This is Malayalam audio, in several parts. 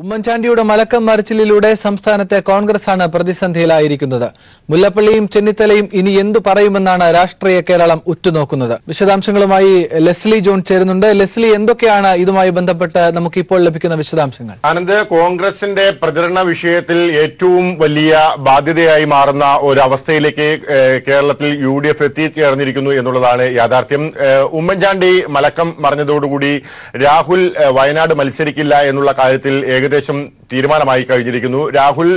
ഉമ്മൻചാണ്ടിയുടെ മലക്കം മറിച്ചിലിലൂടെ സംസ്ഥാനത്തെ കോൺഗ്രസ് ആണ് പ്രതിസന്ധിയിലായിരിക്കുന്നത്. മുല്ലപ്പള്ളിയും ചെന്നിത്തലയും ഇനി എന്തു പറയുമെന്നാണ് രാഷ്ട്രീയ കേരളം ഉറ്റുനോക്കുന്നത്. വിശദാംശങ്ങളുമായി ലെസ്ലി ജോൺ ചേരുന്നുണ്ട്. ലെസ്ലി എന്തൊക്കെയാണ് ഇതുമായി ബന്ധപ്പെട്ട് നമുക്ക് ഇപ്പോൾ ലഭിക്കുന്ന വിശദാംശങ്ങൾ? ആനന്ദ് കോൺഗ്രസിന്റെ പ്രചരണ വിഷയത്തിൽ ഏറ്റവും വലിയ ബാധ്യതയായി മാറുന്ന ഒരു അവസ്ഥയിലേക്ക് കേരളത്തിൽ യു ഡി എഫ് എത്തിച്ചേർന്നിരിക്കുന്നു എന്നുള്ളതാണ് യാഥാർത്ഥ്യം. ഉമ്മൻചാണ്ടി മലക്കം മറിഞ്ഞതോടുകൂടി രാഹുൽ വയനാട് മത്സരിക്കില്ല എന്നുള്ള കാര്യത്തിൽ ഏകദേശം തീരുമാനമായി കഴിഞ്ഞിരിക്കുന്നു. രാഹുൽ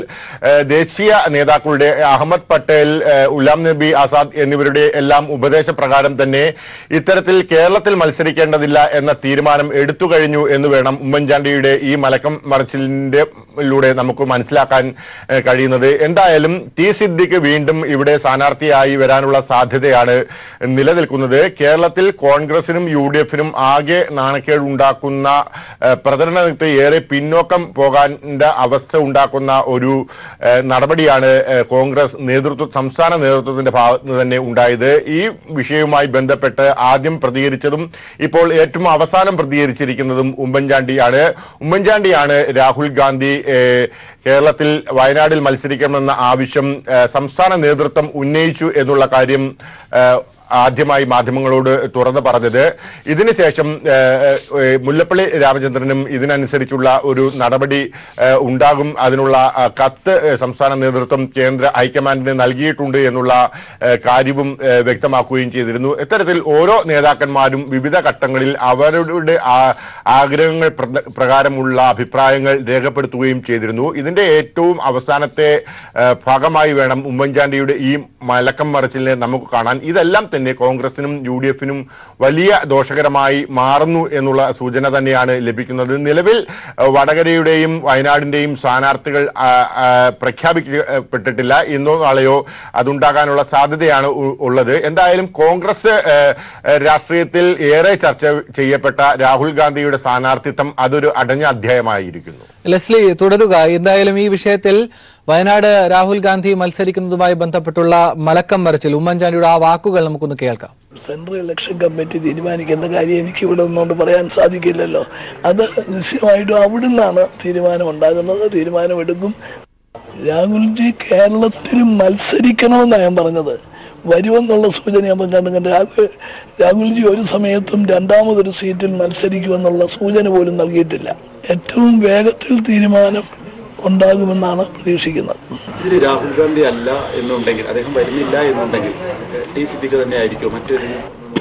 ദേശീയ നേതാക്കളുടെ അഹമ്മദ് പട്ടേൽ ഉലാം നബി ആസാദ് എന്നിവരുടെ എല്ലാം ഉപദേശപ്രകാരം തന്നെ ഇത്തരത്തിൽ കേരളത്തിൽ മത്സരിക്കേണ്ടതില്ല എന്ന തീരുമാനം എടുത്തു കഴിഞ്ഞു എന്ന് വേണം ഉമ്മൻചാണ്ടിയുടെ ഈ മലക്കം മറിച്ചിലിന്റെ ലൂടെ നമുക്ക് മനസ്സിലാക്കാൻ കഴിയുന്നത്. എന്തായാലും ടി സിദ്ദിക്ക് വീണ്ടും ഇവിടെ സ്ഥാനാർത്ഥിയായി വരാനുള്ള സാധ്യതയാണ് നിലനിൽക്കുന്നത്. കേരളത്തിൽ കോൺഗ്രസിനും യു ഡി എഫിനും ആകെ നാണക്കേട് ഉണ്ടാക്കുന്ന ഏഹ്, പ്രചരണത്തിൽ ഏറെ പിന്നോക്കം പോകാൻ അവസ്ഥ ഉണ്ടാക്കുന്ന ഒരു നടപടിയാണ് കോൺഗ്രസ് നേതൃത്വ സംസ്ഥാന നേതൃത്വത്തിന്റെ ഭാഗത്ത് തന്നെ ഉണ്ടായത്. ഈ വിഷയവുമായി ബന്ധപ്പെട്ട് ആദ്യം പ്രതികരിച്ചതും ഇപ്പോൾ ഏറ്റവും അവസാനം പ്രതികരിച്ചിരിക്കുന്നതും ഉമ്മൻചാണ്ടിയാണ്. ഉമ്മൻചാണ്ടിയാണ് രാഹുൽ ഗാന്ധി കേരളത്തിൽ വയനാടിൽ മത്സരിക്കണമെന്ന ആവശ്യം സംസ്ഥാന നേതൃത്വം ഉന്നയിച്ചു എന്നുള്ള കാര്യം ആദ്യമായി മാധ്യമങ്ങളോട് തുറന്നു പറഞ്ഞത്. ഇതിനുശേഷം മുല്ലപ്പള്ളി രാമചന്ദ്രനും ഇതിനനുസരിച്ചുള്ള ഒരു നടപടി ഉണ്ടാകും. അതിനുള്ള കത്ത് സംസ്ഥാന നേതൃത്വം കേന്ദ്ര ഹൈക്കമാൻഡിന് നൽകിയിട്ടുണ്ട് എന്നുള്ള കാര്യവും വ്യക്തമാക്കുകയും ചെയ്തിരുന്നു. ഇത്തരത്തിൽ ഓരോ നേതാക്കന്മാരും വിവിധ ഘട്ടങ്ങളിൽ അവരുടെ ആഗ്രഹങ്ങൾ പ്രകാരമുള്ള അഭിപ്രായങ്ങൾ രേഖപ്പെടുത്തുകയും ചെയ്തിരുന്നു. ഇതിന്റെ ഏറ്റവും അവസാനത്തെ ഭാഗമായി വേണം ഉമ്മൻചാണ്ടിയുടെ ഈ മലക്കം മറച്ചിലിനെ നമുക്ക് കാണാൻ. ഇതെല്ലാം തന്നെ കോൺഗ്രസിനും യു ഡി എഫിനും വലിയ ദോഷകരമായി മാറുന്നു എന്നുള്ള സൂചന തന്നെയാണ് ലഭിക്കുന്നത്. നിലവിൽ വടകരയുടെയും വയനാടിന്റെയും സ്ഥാനാർത്ഥികൾ പ്രഖ്യാപിക്കപ്പെട്ടിട്ടില്ല. ഇന്നോ നാളെയോ അതുണ്ടാകാനുള്ള സാധ്യതയാണ് ഉള്ളത്. എന്തായാലും കോൺഗ്രസ് രാഷ്ട്രീയത്തിൽ ഏറെ ചർച്ച ചെയ്യപ്പെട്ട രാഹുൽ ഗാന്ധിയുടെ സ്ഥാനാർത്ഥിത്വം അതൊരു അടഞ്ഞ അധ്യായമായിരിക്കുന്നു. ലെസ്ലി തുടരുക. എന്തായാലും ഈ വിഷയത്തിൽ വയനാട് രാഹുൽ ഗാന്ധി മത്സരിക്കുന്നതുമായി ബന്ധപ്പെട്ടുള്ള മലക്കം മറിച്ചിൽ ഉമ്മൻചാണ്ടിയുടെ ആ വാക്കുകൾ നമുക്കൊന്ന് കേൾക്കാം. സെൻട്രൽ ഇലക്ഷൻ കമ്മിറ്റി തീരുമാനിക്കുന്ന കാര്യം എനിക്ക് ഇവിടെ നിന്നുകൊണ്ട് പറയാൻ സാധിക്കില്ലല്ലോ. അത് നിശ്ചയമായിട്ടും അവിടുന്നാണ് തീരുമാനം ഉണ്ടാകുന്നത് തീരുമാനമെടുക്കും. രാഹുൽജി കേരളത്തിൽ മത്സരിക്കണമെന്നാണ് ഞാൻ പറഞ്ഞത്. വരുമെന്നുള്ള സൂചന ഞാൻ കണ്ടു രാഹുൽ രാഹുൽജി ഒരു സമയത്തും രണ്ടാമതൊരു സീറ്റിൽ മത്സരിക്കുമെന്നുള്ള സൂചന പോലും നൽകിയിട്ടില്ല. ഏറ്റവും വേഗത്തിൽ തീരുമാനം ഉണ്ടാകുമെന്നാണ് പ്രതീക്ഷിക്കുന്നത്. ഇതിൽ രാഹുൽ ഗാന്ധി അല്ല എന്നുണ്ടെങ്കിൽ അദ്ദേഹം വരുന്നില്ല എന്നുണ്ടെങ്കിൽ ടി പിക്ക് തന്നെ ആയിരിക്കും മറ്റൊരു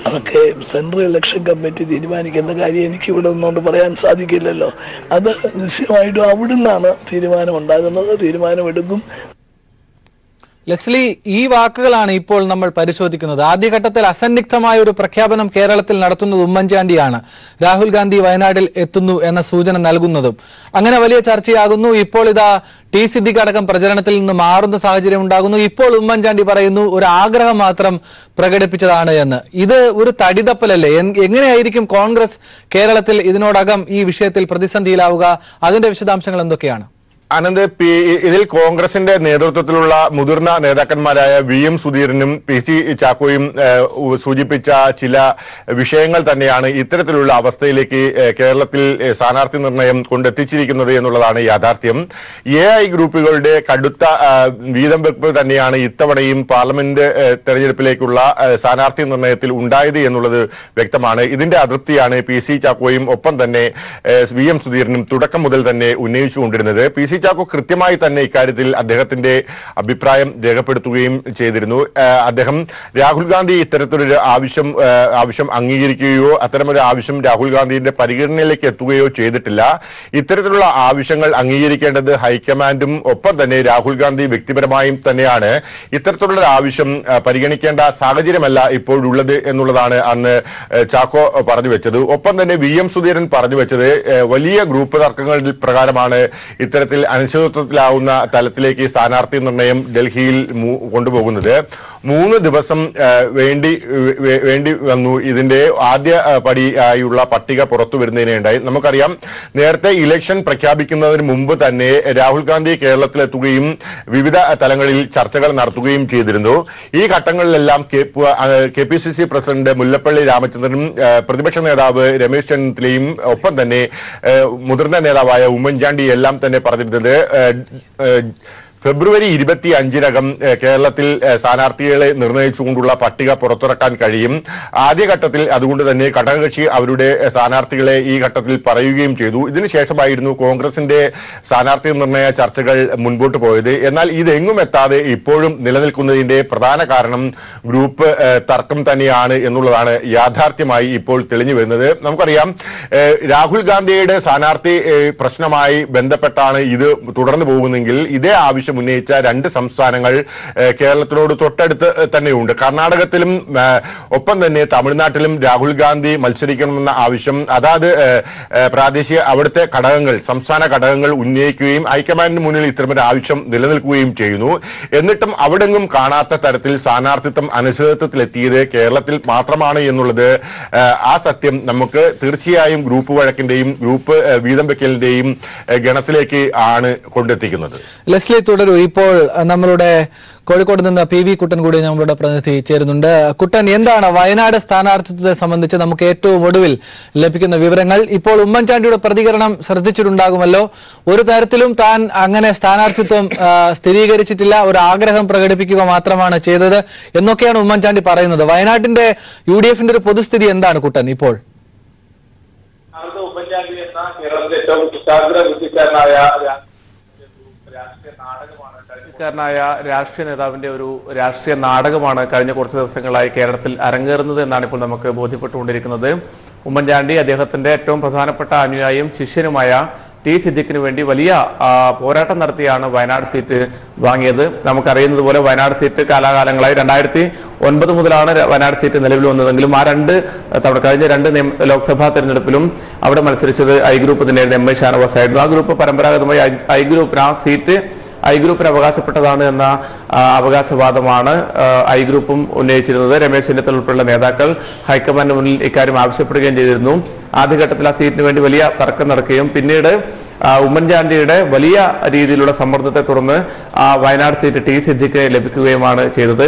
അതൊക്കെ സെൻട്രൽ ഇലക്ഷൻ കമ്മിറ്റി തീരുമാനിക്കേണ്ട കാര്യം എനിക്ക് ഇവിടെ നിന്നുകൊണ്ട് പറയാൻ സാധിക്കില്ലല്ലോ. അത് നിശ്ചയമായിട്ടും അവിടുന്നാണ് തീരുമാനം ഉണ്ടാകുന്നത് തീരുമാനമെടുക്കും. ലെസ്ലി ഈ വാക്കുകളാണ് ഇപ്പോൾ നമ്മൾ പരിശോധിക്കുന്നത്. ആദ്യഘട്ടത്തിൽ അസന്നിഗ്ധമായ ഒരു പ്രഖ്യാപനം കേരളത്തിൽ നടത്തുന്നത് ഉമ്മൻചാണ്ടിയാണ്. രാഹുൽ ഗാന്ധി വയനാട്ടിൽ എത്തുന്നു എന്ന സൂചന നൽകുന്നതും. അങ്ങനെ വലിയ ചർച്ചയാകുന്നു. ഇപ്പോൾ ഇതാ ടി സിദ്ദിഖ് അടക്കം പ്രചരണത്തിൽ നിന്ന് മാറുന്ന സാഹചര്യം ഉണ്ടാകുന്നു. ഇപ്പോൾ ഉമ്മൻചാണ്ടി പറയുന്നു ഒരു ആഗ്രഹം മാത്രം പ്രകടിപ്പിച്ചതാണ് എന്ന്. ഇത് ഒരു തടിതപ്പലല്ലേ? എങ്ങനെയായിരിക്കും കോൺഗ്രസ് കേരളത്തിൽ ഇതിനോടകം ഈ വിഷയത്തിൽ പ്രതിസന്ധിയിലാവുക? അതിന്റെ വിശദാംശങ്ങൾ എന്തൊക്കെയാണ്? അനന്ത് ഇതിൽ കോൺഗ്രസിന്റെ നേതൃത്വത്തിലുള്ള മുതിർന്ന നേതാക്കന്മാരായ വി എം സുധീരനും പി സി ചാക്കോയും സൂചിപ്പിച്ച ചില വിഷയങ്ങൾ തന്നെയാണ് ഇത്തരത്തിലുള്ള അവസ്ഥയിലേക്ക് കേരളത്തിൽ സ്ഥാനാർത്ഥി നിർണയം കൊണ്ടെത്തിച്ചിരിക്കുന്നത് എന്നുള്ളതാണ് യാഥാർത്ഥ്യം. എ ഐ ഗ്രൂപ്പുകളുടെ കടുത്ത വീതം വെപ്പ് തന്നെയാണ് ഇത്തവണയും പാർലമെന്റ് തെരഞ്ഞെടുപ്പിലേക്കുള്ള സ്ഥാനാർത്ഥി നിർണയത്തിൽ ഉണ്ടായത് എന്നുള്ളത് വ്യക്തമാണ്. ഇതിന്റെ അതൃപ്തിയാണ് പി സി ചാക്കോയും ഒപ്പം തന്നെ വി എം സുധീരനും തുടക്കം മുതൽ തന്നെ ഉന്നയിച്ചുകൊണ്ടിരുന്നത്. പി സി ചാക്കോ കൃത്യമായി തന്നെ ഇക്കാര്യത്തിൽ അദ്ദേഹത്തിന്റെ അഭിപ്രായം രേഖപ്പെടുത്തുകയും ചെയ്തിരുന്നു. അദ്ദേഹം രാഹുൽ ഗാന്ധി ഇത്തരത്തിലൊരു ആവശ്യം ആവശ്യം അംഗീകരിക്കുകയോ അത്തരമൊരു ആവശ്യം രാഹുൽ ഗാന്ധിയുടെ പരിഗണനയിലേക്ക് എത്തുകയോ ചെയ്തിട്ടില്ല. ഇത്തരത്തിലുള്ള ആവശ്യങ്ങൾ അംഗീകരിക്കേണ്ടത് ഹൈക്കമാൻഡും ഒപ്പം തന്നെ രാഹുൽ ഗാന്ധി വ്യക്തിപരമായും തന്നെയാണ്. ഇത്തരത്തിലുള്ള ആവശ്യം പരിഗണിക്കേണ്ട സാഹചര്യമല്ല ഇപ്പോഴുള്ളത് എന്നുള്ളതാണ് അന്ന് ചാക്കോ പറഞ്ഞു വെച്ചത്. ഒപ്പം തന്നെ വി എം സുധീരൻ പറഞ്ഞു വെച്ചത് വലിയ ഗ്രൂപ്പ് തർക്കങ്ങളിൽ പ്രകാരമാണ് ഇത്തരത്തിൽ അനിശ്ചിതത്വത്തിലാവുന്ന തലത്തിലേക്ക് സ്ഥാനാർത്ഥി നിർണയം ഡൽഹിയിൽ കൊണ്ടുപോകുന്നത്. മൂന്ന് ദിവസം വേണ്ടി വേണ്ടി വന്നു. ഇതിന്റെ ആദ്യ പടി പടിയായുള്ള പട്ടിക പുറത്തു വരുന്നതിനുണ്ടായി നമുക്കറിയാം നേരത്തെ ഇലക്ഷൻ പ്രഖ്യാപിക്കുന്നതിന് മുമ്പ് തന്നെ രാഹുൽ ഗാന്ധി കേരളത്തിലെത്തുകയും വിവിധ തലങ്ങളിൽ ചർച്ചകൾ നടത്തുകയും ചെയ്തിരുന്നു. ഈ ഘട്ടങ്ങളിലെല്ലാം കെ പു- സി സി പ്രസിഡന്റ് മുല്ലപ്പള്ളി രാമചന്ദ്രനും പ്രതിപക്ഷ നേതാവ് രമേശ് ചെന്നിത്തലയും ഒപ്പം തന്നെ മുതിർന്ന നേതാവായ ഉമ്മൻചാണ്ടി എല്ലാം തന്നെ പറഞ്ഞിരുന്നത് ഫെബ്രുവരി ഇരുപത്തി അഞ്ചിനകം കേരളത്തിൽ സ്ഥാനാർത്ഥികളെ നിർണയിച്ചുകൊണ്ടുള്ള പട്ടിക പുറത്തിറക്കാൻ കഴിയും. ആദ്യഘട്ടത്തിൽ അതുകൊണ്ട് തന്നെ ഘടകകക്ഷി അവരുടെ സ്ഥാനാർത്ഥികളെ ഈ ഘട്ടത്തിൽ പറയുകയും ചെയ്തു. ഇതിനുശേഷമായിരുന്നു കോൺഗ്രസിന്റെ സ്ഥാനാർത്ഥി നിർണയ ചർച്ചകൾ മുൻപോട്ട് പോയത്. എന്നാൽ ഇതെങ്ങും എത്താതെ ഇപ്പോഴും നിലനിൽക്കുന്നതിന്റെ പ്രധാന കാരണം ഗ്രൂപ്പ് തർക്കം തന്നെയാണ് എന്നുള്ളതാണ് യാഥാർത്ഥ്യമായി ഇപ്പോൾ തെളിഞ്ഞു വരുന്നത്. നമുക്കറിയാം രാഹുൽ ഗാന്ധിയുടെ സ്ഥാനാർത്ഥി പ്രശ്നമായി ബന്ധപ്പെട്ടാണ് ഇത് തുടർന്നു പോകുന്നെങ്കിൽ ഇതേ ആവശ്യം ഉന്നയിച്ച രണ്ട് സംസ്ഥാനങ്ങൾ കേരളത്തിനോട് തൊട്ടടുത്ത് തന്നെയുണ്ട്. കർണാടകത്തിലും ഒപ്പം തന്നെ തമിഴ്നാട്ടിലും രാഹുൽ ഗാന്ധി മത്സരിക്കണമെന്ന ആവശ്യം അതാത് പ്രാദേശിക അവിടുത്തെ ഘടകങ്ങൾ സംസ്ഥാന ഘടകങ്ങൾ ഉന്നയിക്കുകയും ഹൈക്കമാൻഡിന് മുന്നിൽ ഇത്തരമൊരു ആവശ്യം നിലനിൽക്കുകയും ചെയ്യുന്നു. എന്നിട്ടും അവിടെങ്ങും കാണാത്ത തരത്തിൽ സ്ഥാനാർത്ഥിത്വം അനിശ്ചിതത്വത്തിലെത്തിയത് കേരളത്തിൽ മാത്രമാണ് എന്നുള്ളത് ആ സത്യം നമുക്ക് തീർച്ചയായും ഗ്രൂപ്പ് വഴക്കിന്റെയും ഗ്രൂപ്പ് വീതം വെക്കലിന്റെയും ഗണത്തിലേക്ക് ആണ് കൊണ്ടെത്തിക്കുന്നത്. ലെസ്ലി തുടരൂ ഇപ്പോൾ നമ്മളുടെ കോഴിക്കോട് നിന്ന് പി വി കുട്ടൻ കൂടി നമ്മളുടെ പ്രതിനിധി ചേരുന്നുണ്ട്. കുട്ടൻ എന്താണ് വയനാട് സ്ഥാനാർത്ഥിത്വത്തെ സംബന്ധിച്ച് നമുക്ക് ഏറ്റവും ഒടുവിൽ ലഭിക്കുന്ന വിവരങ്ങൾ? ഇപ്പോൾ ഉമ്മൻചാണ്ടിയുടെ പ്രതികരണം ശ്രദ്ധിച്ചിട്ടുണ്ടാകുമല്ലോ. ഒരു തരത്തിലും താൻ അങ്ങനെ സ്ഥാനാർത്ഥിത്വം സ്ഥിരീകരിച്ചിട്ടില്ല. ഒരു ആഗ്രഹം പ്രകടിപ്പിക്കുക മാത്രമാണ് ചെയ്തത്. എന്നൊക്കെയാണ് ഉമ്മൻചാണ്ടി പറയുന്നത്. വയനാട്ടിന്റെ യു ഡി എഫിന്റെ ഒരു പൊതുസ്ഥിതി എന്താണ് കുട്ടൻ ഇപ്പോൾ? ഉമ്മൻചാണ്ടി എന്ന കേരളത്തിലെ ഏറ്റവും കഴിഞ്ഞക്കാരനായ രാഷ്ട്രീയ നേതാവിന്റെ ഒരു രാഷ്ട്രീയ നാടകമാണ് കഴിഞ്ഞ കുറച്ച് ദിവസങ്ങളായി കേരളത്തിൽ അരങ്ങേറുന്നത് എന്നാണ് ഇപ്പോൾ നമുക്ക് ബോധ്യപ്പെട്ടുകൊണ്ടിരിക്കുന്നത്. ഉമ്മൻചാണ്ടി അദ്ദേഹത്തിന്റെ ഏറ്റവും പ്രധാനപ്പെട്ട അനുയായിയും ശിഷ്യനുമായ ടി സിദ്ദിഖിന് വേണ്ടി വലിയ പോരാട്ടം നടത്തിയാണ് വയനാട് സീറ്റ് വാങ്ങിയത്. നമുക്കറിയുന്നത് പോലെ വയനാട് സീറ്റ് കാലാകാലങ്ങളായി രണ്ടായിരത്തി ഒൻപത് മുതലാണ് വയനാട് സീറ്റ് നിലവിൽ വന്നതെങ്കിലും ആ രണ്ട് തവണ കഴിഞ്ഞ രണ്ട് ലോക്സഭാ തെരഞ്ഞെടുപ്പിലും അവിടെ മത്സരിച്ചത് ഐ ഗ്രൂപ്പ് തന്നെയായിരുന്നു എം ഐ ഷാനവാസ് ആയിരുന്നു ആ ഗ്രൂപ്പ് പരമ്പരാഗതമായി ഐ ഗ്രൂപ്പിന് ആ സീറ്റ് ഐ ഗ്രൂപ്പിന് അവകാശപ്പെട്ടതാണ് എന്ന അവകാശവാദമാണ് ഐ ഗ്രൂപ്പും ഉന്നയിച്ചിരുന്നത്. രമേശ് ചെന്നിത്തല ഉൾപ്പെടെയുള്ള നേതാക്കൾ ഹൈക്കമാൻഡിന് മുന്നിൽ ഇക്കാര്യം ആവശ്യപ്പെടുകയും ചെയ്തിരുന്നു. ആദ്യഘട്ടത്തിൽ ആ സീറ്റിന് വേണ്ടി വലിയ തർക്കം നടക്കുകയും പിന്നീട് ഉമ്മൻചാണ്ടിയുടെ വലിയ രീതിയിലുള്ള സമ്മർദ്ദത്തെ തുടർന്ന് വയനാട് സീറ്റ് ടി സിദ്ദിഖിന് ലഭിക്കുകയുമാണ് ചെയ്തത്.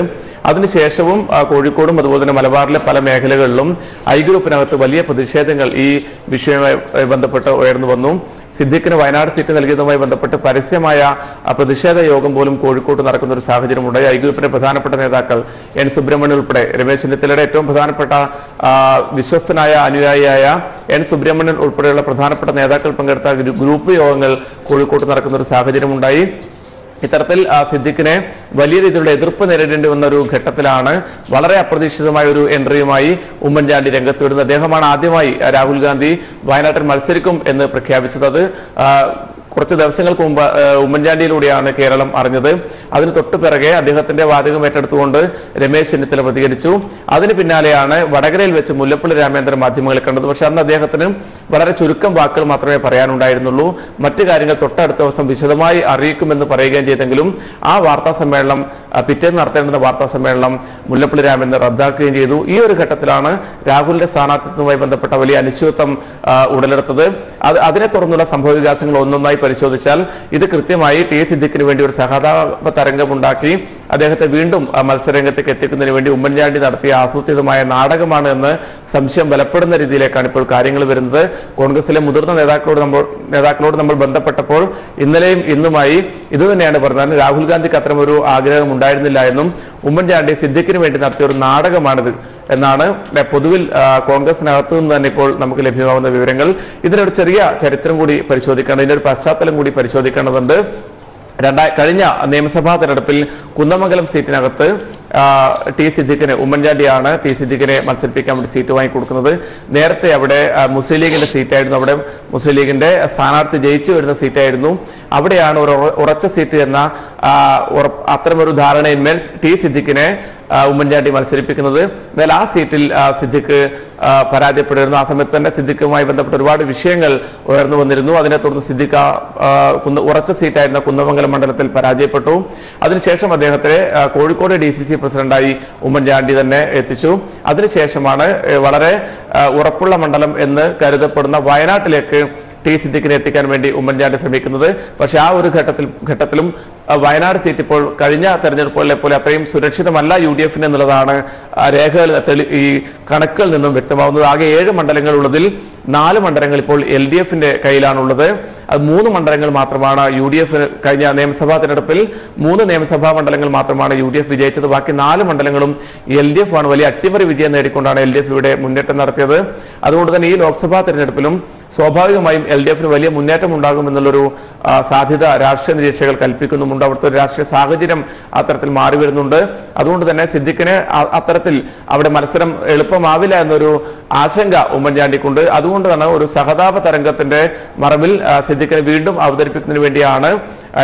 അതിനുശേഷവും കോഴിക്കോടും അതുപോലെ തന്നെ മലബാറിലെ പല മേഖലകളിലും ഐ ഗ്രൂപ്പിനകത്ത് വലിയ പ്രതിഷേധങ്ങൾ ഈ വിഷയവുമായി ബന്ധപ്പെട്ട് ഉയർന്നു വന്നു. സിദ്ദിഖിന് വയനാട് സീറ്റ് നൽകിയതുമായി ബന്ധപ്പെട്ട് പരസ്യമായ പ്രതിഷേധ യോഗം പോലും കോഴിക്കോട്ട് നടക്കുന്ന ഒരു സാഹചര്യം ഉണ്ടായി. ഐ ഗ്രൂപ്പിന്റെ പ്രധാനപ്പെട്ട നേതാക്കൾ എൻ സുബ്രഹ്മണ്യൻ ഉൾപ്പെടെ രമേശ് ചെന്നിത്തലയുടെ ഏറ്റവും പ്രധാനപ്പെട്ട വിശ്വസ്തനായ അനുയായിയായ എൻ സുബ്രഹ്മണ്യൻ ഉൾപ്പെടെയുള്ള പ്രധാനപ്പെട്ട നേതാക്കൾ പങ്കെടുത്ത ഗ്രൂ- ഗ്രൂപ്പ് യോഗങ്ങൾ കോഴിക്കോട്ട് നടക്കുന്ന ഒരു സാഹചര്യമുണ്ടായി ഇത്തരത്തിൽ സിദ്ദിഖിനെ വലിയ രീതിയിലുള്ള എതിർപ്പ് നേരിടേണ്ടി വന്ന ഒരു ഘട്ടത്തിലാണ് വളരെ അപ്രതീക്ഷിതമായ ഒരു എൻട്രിയുമായി ഉമ്മൻചാണ്ടി രംഗത്ത് വിടുന്നത് അദ്ദേഹമാണ് ആദ്യമായി രാഹുൽ ഗാന്ധി വയനാട്ടിൽ മത്സരിക്കും എന്ന് പ്രഖ്യാപിച്ചത്. കുറച്ച് ദിവസങ്ങൾക്ക് മുമ്പ് ഉമ്മൻചാണ്ടിയിലൂടെയാണ് കേരളം അറിഞ്ഞത്. അതിന് തൊട്ടു പിറകെ അദ്ദേഹത്തിന്റെ വാചകം ഏറ്റെടുത്തുകൊണ്ട് രമേശ് ചെന്നിത്തല പ്രതികരിച്ചു. അതിന് പിന്നാലെയാണ് വടകരയിൽ വെച്ച് മുല്ലപ്പള്ളി രാമേന്ദ്രൻ മാധ്യമങ്ങളെ കണ്ടത്. പക്ഷെ അന്ന് അദ്ദേഹത്തിന് വളരെ ചുരുക്കം വാക്കുകൾ മാത്രമേ പറയാനുണ്ടായിരുന്നുള്ളൂ. മറ്റു കാര്യങ്ങൾ തൊട്ടടുത്ത ദിവസം വിശദമായി അറിയിക്കുമെന്ന് പറയുകയും ചെയ്തെങ്കിലും ആ വാർത്താ സമ്മേളനം പിറ്റേന്ന് നടത്തേണ്ടുന്ന വാർത്താ സമ്മേളനം മുല്ലപ്പള്ളി രാമൻ റദ്ദാക്കുകയും ചെയ്തു. ഈ ഒരു ഘട്ടത്തിലാണ് രാഹുലിന്റെ സ്ഥാനാർത്ഥിത്വവുമായി ബന്ധപ്പെട്ട വലിയ അനിശ്ചിതത്വം ഉടലെടുത്തത്. അത് അതിനെ തുടർന്നുള്ള സംഭവ വികാസങ്ങൾ ഒന്നൊന്നായി പരിശോധിച്ചാൽ ഇത് കൃത്യമായി ടി സിദ്ദിഖിന് വേണ്ടി ഒരു സഹതാപ തരംഗമുണ്ടാക്കി അദ്ദേഹത്തെ വീണ്ടും മത്സരരംഗത്തേക്ക് എത്തിക്കുന്നതിന് വേണ്ടി ഉമ്മൻചാണ്ടി നടത്തിയ ആസൂത്രിതമായ നാടകമാണ് എന്ന് സംശയം ബലപ്പെടുന്ന രീതിയിലേക്കാണ് ഇപ്പോൾ കാര്യങ്ങൾ വരുന്നത്. കോൺഗ്രസിലെ മുതിർന്ന നേതാക്കളോട് നമ്മൾ നേതാക്കളോട് നമ്മൾ ബന്ധപ്പെട്ടപ്പോൾ ഇന്നലെയും ഇന്നുമായി ഇതുതന്നെയാണ് പറഞ്ഞത്. രാഹുൽ ഗാന്ധിക്ക് അത്തരം ഒരു ആഗ്രഹം ഉണ്ടായിരുന്നില്ല എന്നും ഉമ്മൻചാണ്ടി സിദ്ദിഖിന് വേണ്ടി നടത്തിയ ഒരു നാടകമാണിത് എന്നാണ് പൊതുവിൽ കോൺഗ്രസിനകത്തു നിന്ന് തന്നെ ഇപ്പോൾ നമുക്ക് ലഭ്യമാവുന്ന വിവരങ്ങൾ. ഇതിനൊരു ചെറിയ ചരിത്രം കൂടി പരിശോധിക്കേണ്ടത് ഇതിന്റെ ഒരു പശ്ചാത്തലം കൂടി പരിശോധിക്കേണ്ടതുണ്ട്. രണ്ടായി കഴിഞ്ഞ നിയമസഭാ തെരഞ്ഞെടുപ്പിൽ കുന്നമംഗലം സീറ്റിനകത്ത് ടി സിദ്ദിഖിന് ഉമ്മൻചാണ്ടിയാണ് ടി സിദ്ദിഖിനെ മത്സരിപ്പിക്കാൻ വേണ്ടി സീറ്റ് വാങ്ങിക്കൊടുക്കുന്നത്. നേരത്തെ അവിടെ മുസ്ലിം ലീഗിന്റെ സീറ്റായിരുന്നു. അവിടെ മുസ്ലിം ലീഗിന്റെ സ്ഥാനാർത്ഥി ജയിച്ചു വരുന്ന സീറ്റായിരുന്നു. അവിടെയാണ് ഒരു ഉറച്ച സീറ്റ് എന്ന അത്തരമൊരു ധാരണയിന്മേൽ ടി സിദ്ദിഖിനെ ഉമ്മൻചാണ്ടി മത്സരിപ്പിക്കുന്നത്. എന്നാൽ ആ സീറ്റിൽ സിദ്ദിഖ് പരാജയപ്പെട്ടിരുന്നു. ആ സമയത്ത് തന്നെ സിദ്ദിഖുമായി ബന്ധപ്പെട്ട ഒരുപാട് വിഷയങ്ങൾ ഉയർന്നു വന്നിരുന്നു. അതിനെ തുടർന്ന് സിദ്ദിഖ് ഉറച്ച സീറ്റായിരുന്ന കുന്നമംഗലം മണ്ഡലത്തിൽ പരാജയപ്പെട്ടു. അതിനുശേഷം അദ്ദേഹത്തെ കോഴിക്കോട് ഡി സി സി പ്രസിഡന്റായി ഉമ്മൻചാണ്ടി തന്നെ എത്തിച്ചു. അതിനുശേഷമാണ് വളരെ ഉറപ്പുള്ള മണ്ഡലം എന്ന് കരുതപ്പെടുന്ന വയനാട്ടിലേക്ക് ടി സിദ്ദിഖിനെ എത്തിക്കാൻ വേണ്ടി ഉമ്മൻചാണ്ടി ശ്രമിക്കുന്നത്. പക്ഷേ ആ ഒരു ഘട്ടത്തിൽ ഘട്ടത്തിലും വയനാട് സീറ്റ് ഇപ്പോൾ കഴിഞ്ഞ തെരഞ്ഞെടുപ്പുകളിലെ പോലെ അത്രയും സുരക്ഷിതമല്ല യു ഡി എഫിന് എന്നുള്ളതാണ് രേഖകൾ ഈ കണക്കുകളിൽ നിന്നും വ്യക്തമാവുന്നത്. ആകെ ഏഴ് മണ്ഡലങ്ങൾ ഉള്ളതിൽ നാല് മണ്ഡലങ്ങൾ ഇപ്പോൾ എൽ ഡി എഫിന്റെ കയ്യിലാണുള്ളത്. അത് മൂന്ന് മണ്ഡലങ്ങൾ മാത്രമാണ് യു ഡി എഫ് കഴിഞ്ഞ നിയമസഭാ തെരഞ്ഞെടുപ്പിൽ മൂന്ന് നിയമസഭാ മണ്ഡലങ്ങൾ മാത്രമാണ് യു ഡി എഫ് വിജയിച്ചത്. ബാക്കി നാല് മണ്ഡലങ്ങളും എൽ ഡി എഫ് ആണ് വലിയ അട്ടിമറി വിജയം നേടിക്കൊണ്ടാണ് എൽ ഡി എഫ് ഇവിടെ മുന്നേറ്റം നടത്തിയത്. അതുകൊണ്ട് തന്നെ ഈ ലോക്സഭാ തെരഞ്ഞെടുപ്പിലും സ്വാഭാവികമായും എൽ ഡി എഫിന് വലിയ മുന്നേറ്റം ഉണ്ടാകുമെന്നുള്ളൊരു സാധ്യത രാഷ്ട്രീയ നിരീക്ഷകർ കൽപ്പിക്കുന്നുമുണ്ട് അവിടുത്തെ ഒരു രാഷ്ട്രീയ സാഹചര്യം അത്തരത്തിൽ മാറി വരുന്നുണ്ട്. അതുകൊണ്ട് തന്നെ സിദ്ദിഖിന് അത്തരത്തിൽ അവിടെ മത്സരം എളുപ്പമാവില്ല എന്നൊരു ആശങ്ക ഉമ്മൻചാണ്ടിക്കുണ്ട്. അതുകൊണ്ട് തന്നെ ഒരു സഹതാപ തരംഗത്തിന്റെ മറവിൽ സിദ്ദിഖിനെ വീണ്ടും അവതരിപ്പിക്കുന്നതിന് വേണ്ടിയാണ്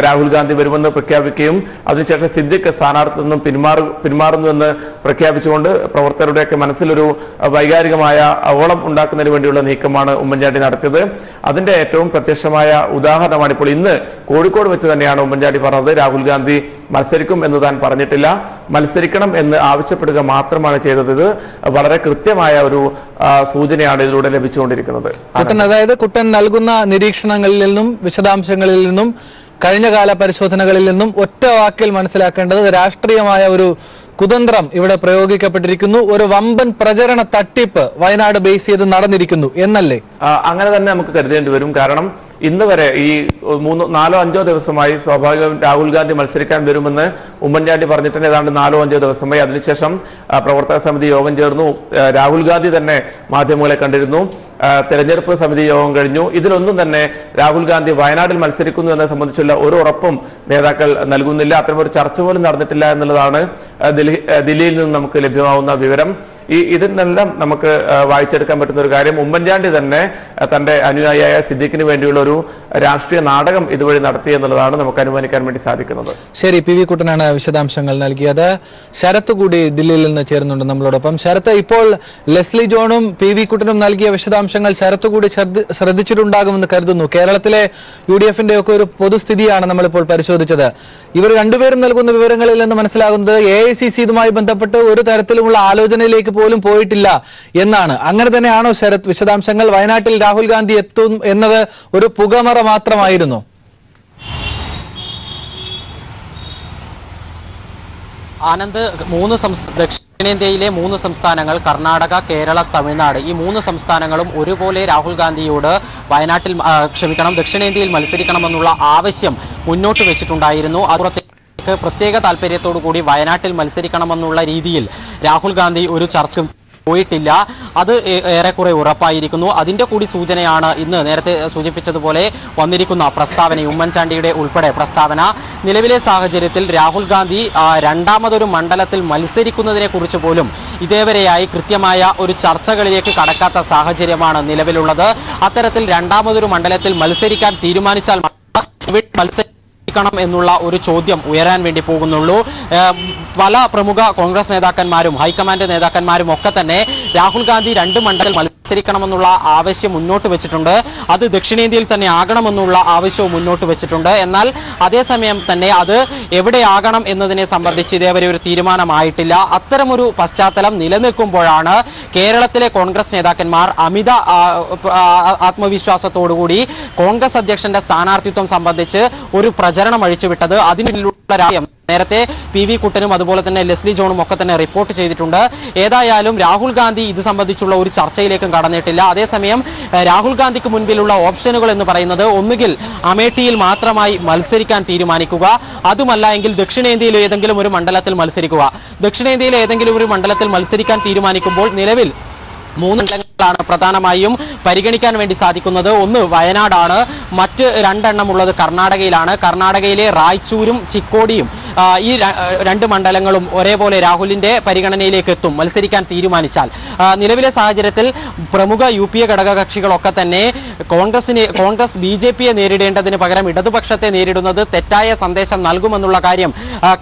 രാഹുൽ ഗാന്ധി വരുമെന്ന് പ്രഖ്യാപിക്കുകയും അതിനുശേഷം സിദ്ദിഖ് സ്ഥാനാർത്ഥി നിന്നും പിന്മാറു പിന്മാറുന്നുവെന്ന് പ്രഖ്യാപിച്ചുകൊണ്ട് പ്രവർത്തകരുടെയൊക്കെ മനസ്സിലൊരു വൈകാരികമായ ഓളം ഉണ്ടാക്കുന്നതിന് വേണ്ടിയുള്ള നീക്കമാണ് ഉമ്മൻചാണ്ടി നടത്തിയത്. അതിന്റെ ഏറ്റവും പ്രത്യക്ഷമായ ഉദാഹരണമാണ് ഇപ്പോൾ ഇന്ന് കോഴിക്കോട് വെച്ച് തന്നെയാണ് ഉമ്മൻചാണ്ടി പറഞ്ഞത്. രാഹുൽ ഗാന്ധി മത്സരിക്കും എന്ന് താൻ പറഞ്ഞിട്ടില്ല. മത്സരിക്കണം എന്ന് ആവശ്യപ്പെടുക മാത്രമാണ് ചെയ്തത്. ഇത് വളരെ കൃത്യമായ ഒരു സൂചനയാണ് ഇതിലൂടെ ലഭിച്ചുകൊണ്ടിരിക്കുന്നത്. കുട്ടൻ അതായത് കുട്ടൻ നൽകുന്ന നിരീക്ഷണങ്ങളിൽ നിന്നും വിശദാംശങ്ങളിൽ നിന്നും കഴിഞ്ഞ കാല പരിശോധനകളിൽ നിന്നും ഒറ്റ വാക്കിൽ മനസ്സിലാക്കേണ്ടത് രാഷ്ട്രീയമായ ഒരു കുതന്ത്രം ഇവിടെ പ്രയോഗിക്കപ്പെട്ടിരിക്കുന്നു. ഒരു വമ്പൻ പ്രചരണ തട്ടിപ്പ് വയനാട് ബേസ് ചെയ്ത് നടന്നിരിക്കുന്നു എന്നല്ലേ? അങ്ങനെ തന്നെ നമുക്ക് കരുതേണ്ടി വരും. കാരണം ഇന്ന് വരെ ഈ മൂന്നോ നാലോ അഞ്ചോ ദിവസമായി സ്വാഭാവികം രാഹുൽ ഗാന്ധി മത്സരിക്കാൻ വരുമെന്ന് ഉമ്മൻചാണ്ടി പറഞ്ഞിട്ട് ഏതാണ്ട് നാലോ അഞ്ചോ ദിവസമായി. അതിനുശേഷം പ്രവർത്തക സമിതി യോഗം ചേർന്നു. രാഹുൽ ഗാന്ധി തന്നെ മാധ്യമങ്ങളെ കണ്ടിരുന്നു. തെരഞ്ഞെടുപ്പ് സമിതി യോഗം കഴിഞ്ഞു. ഇതിലൊന്നും തന്നെ രാഹുൽ ഗാന്ധി വയനാട്ടിൽ മത്സരിക്കുന്നു എന്നെ സംബന്ധിച്ചുള്ള ഒരു ഉറപ്പും നേതാക്കൾ നൽകുന്നില്ല. അത്തരമൊരു ചർച്ച പോലും നടന്നിട്ടില്ല എന്നുള്ളതാണ് ദില്ലിയിൽ നിന്ന് നമുക്ക് ലഭ്യമാവുന്ന വിവരം. ഈ ഇതിൽ നിന്നെല്ലാം നമുക്ക് വായിച്ചെടുക്കാൻ പറ്റുന്ന ഒരു കാര്യം ഉമ്മൻചാണ്ടി തന്നെ തന്റെ അനുയായിയായ സിദ്ദിഖിന് വേണ്ടിയുള്ള ഒരു രാഷ്ട്രീയ നാടകം ഇതുവഴി നടത്തി എന്നുള്ളതാണ് നമുക്ക് അനുമാനിക്കാൻ വേണ്ടി സാധിക്കുന്നത്. ശരി പി വി കുട്ടനാണ് വിശദാംശങ്ങൾ നൽകിയത്. ശരത്ത് കൂടി ദില്ലിയിൽ നിന്ന് ചേരുന്നുണ്ട് നമ്മളോടൊപ്പം. ശരത്ത് ഇപ്പോൾ ലെസ്ലി ജോണും പി വി കുട്ടനും നൽകിയ വിശദാംശങ്ങൾ ശരത്ത് കൂടി ശ്രദ്ധ- ശ്രദ്ധിച്ചിട്ടുണ്ടാകുമെന്ന് കരുതുന്നു. കേരളത്തിലെ യു ഡി എഫിന്റെ ഒക്കെ ഒരു പൊതുസ്ഥിതിയാണ് നമ്മളിപ്പോൾ പരിശോധിച്ചത്. ഇവർ രണ്ടുപേരും നൽകുന്ന വിവരങ്ങളിൽ നിന്ന് മനസ്സിലാകുന്നത് എ ഐ സി സി ഇതുമായി ബന്ധപ്പെട്ട് ഒരു തരത്തിലുമുള്ള ആലോചനയിലേക്ക് പോലും പോയിട്ടില്ല എന്നാണ്. അങ്ങനെ തന്നെയാണോ ശരത്? വിശദാംശങ്ങൾ വയനാട്ടിൽ രാഹുൽ ഗാന്ധി എത്തും എന്നത് ഒരു പുകമറ മാത്രമായിരുന്നു. ആനന്ദ് മൂന്ന് സംസ്ഥാന ദക്ഷിണേന്ത്യയിലെ മൂന്ന് സംസ്ഥാനങ്ങൾ കർണാടക കേരള തമിഴ്നാട് ഈ മൂന്ന് സംസ്ഥാനങ്ങളും ഒരുപോലെ രാഹുൽ ഗാന്ധിയോട് വയനാട്ടിൽ ക്ഷമിക്കണം ദക്ഷിണേന്ത്യയിൽ മത്സരിക്കണമെന്നുള്ള ആവശ്യം മുന്നോട്ട് വെച്ചിട്ടുണ്ടായിരുന്നു. അതുപോലെ പ്രത്യേക താല്പര്യത്തോടു കൂടി വയനാട്ടിൽ മത്സരിക്കണമെന്നുള്ള രീതിയിൽ രാഹുൽ ഗാന്ധി ഒരു ചർച്ച പോയിട്ടില്ല. അത് ഏറെക്കുറെ ഉറപ്പായിരിക്കുന്നു. അതിന്റെ കൂടി സൂചനയാണ് ഇന്ന് നേരത്തെ സൂചിപ്പിച്ചതുപോലെ വന്നിരിക്കുന്ന പ്രസ്താവന ഉമ്മൻചാണ്ടിയുടെ ഉൾപ്പെടെ പ്രസ്താവന. നിലവിലെ സാഹചര്യത്തിൽ രാഹുൽ ഗാന്ധി രണ്ടാമതൊരു മണ്ഡലത്തിൽ മത്സരിക്കുന്നതിനെ കുറിച്ച് പോലും ഇതേവരെയായി കൃത്യമായ ഒരു ചർച്ചകളിലേക്ക് കടക്കാത്ത സാഹചര്യമാണ് നിലവിലുള്ളത്. അത്തരത്തിൽ രണ്ടാമതൊരു മണ്ഡലത്തിൽ മത്സരിക്കാൻ തീരുമാനിച്ചാൽ ഇവിടെ ക്കണം എന്നുള്ള ഒരു ചോദ്യം ഉയരാൻ വേണ്ടി പോകുന്നുള്ളൂ. പല പ്രമുഖ കോൺഗ്രസ് നേതാക്കന്മാരും ഹൈക്കമാൻഡ് നേതാക്കന്മാരും ഒക്കെ തന്നെ രാഹുൽ ഗാന്ധി രണ്ട് മണ്ഡലത്തിൽ മത്സരിക്കണമെന്നുള്ള ആവശ്യം മുന്നോട്ട് വെച്ചിട്ടുണ്ട്. അത് ദക്ഷിണേന്ത്യയിൽ തന്നെ ആകണമെന്നുള്ള ആവശ്യവും മുന്നോട്ട് വെച്ചിട്ടുണ്ട്. എന്നാൽ അതേസമയം തന്നെ അത് എവിടെയാകണം എന്നതിനെ സംബന്ധിച്ച് ഇതേവരെ ഒരു തീരുമാനമായിട്ടില്ല. അത്തരമൊരു പശ്ചാത്തലം നിലനിൽക്കുമ്പോഴാണ് കേരളത്തിലെ കോൺഗ്രസ് നേതാക്കന്മാർ അമിത ആത്മവിശ്വാസത്തോടുകൂടി കോൺഗ്രസ് അധ്യക്ഷന്റെ സ്ഥാനാർത്ഥിത്വം സംബന്ധിച്ച് ഒരു പ്രചരണം അഴിച്ചുവിട്ടത്. അതിനുള്ള രാഷ്ട്രീയം നേരത്തെ പി വി കുട്ടനും അതുപോലെ തന്നെ ലെസ്ലി ജോണും ഒക്കെ തന്നെ റിപ്പോർട്ട് ചെയ്തിട്ടുണ്ട്. ഏതായാലും രാഹുൽ ഗാന്ധി ഇത് സംബന്ധിച്ചുള്ള ഒരു ചർച്ചയിലേക്കും കടന്നിട്ടില്ല. അതേസമയം രാഹുൽ ഗാന്ധിക്ക് മുൻപിലുള്ള ഓപ്ഷനുകൾ എന്ന് പറയുന്നത് ഒന്നുകിൽ അമേഠിയിൽ മാത്രമായി മത്സരിക്കാൻ തീരുമാനിക്കുക അതുമല്ല എങ്കിൽ ദക്ഷിണേന്ത്യയിൽ ഏതെങ്കിലും ഒരു മണ്ഡലത്തിൽ മത്സരിക്കുക. ദക്ഷിണേന്ത്യയിലെ ഏതെങ്കിലും ഒരു മണ്ഡലത്തിൽ മത്സരിക്കാൻ തീരുമാനിക്കുമ്പോൾ നിലവിൽ മൂന്ന് മണ്ഡലങ്ങളാണ് പ്രധാനമായും പരിഗണിക്കാൻ വേണ്ടി സാധിക്കുന്നത്. ഒന്ന് വയനാടാണ്. മറ്റ് രണ്ടെണ്ണം ഉള്ളത് കർണാടകയിലാണ്. കർണാടകയിലെ റായ്ചൂരും ചിക്കോടിയും ഈ രണ്ട് മണ്ഡലങ്ങളും ഒരേപോലെ രാഹുലിന്റെ പരിഗണനയിലേക്ക് എത്തും മത്സരിക്കാൻ തീരുമാനിച്ചാൽ. നിലവിലെ സാഹചര്യത്തിൽ പ്രമുഖ യു പി എ ഘടകകക്ഷികളൊക്കെ തന്നെ കോൺഗ്രസിന് കോൺഗ്രസ് ബി ജെ പിയെ നേരിടേണ്ടതിന് പകരം ഇടതുപക്ഷത്തെ നേരിടുന്നത് തെറ്റായ സന്ദേശം നൽകുമെന്നുള്ള കാര്യം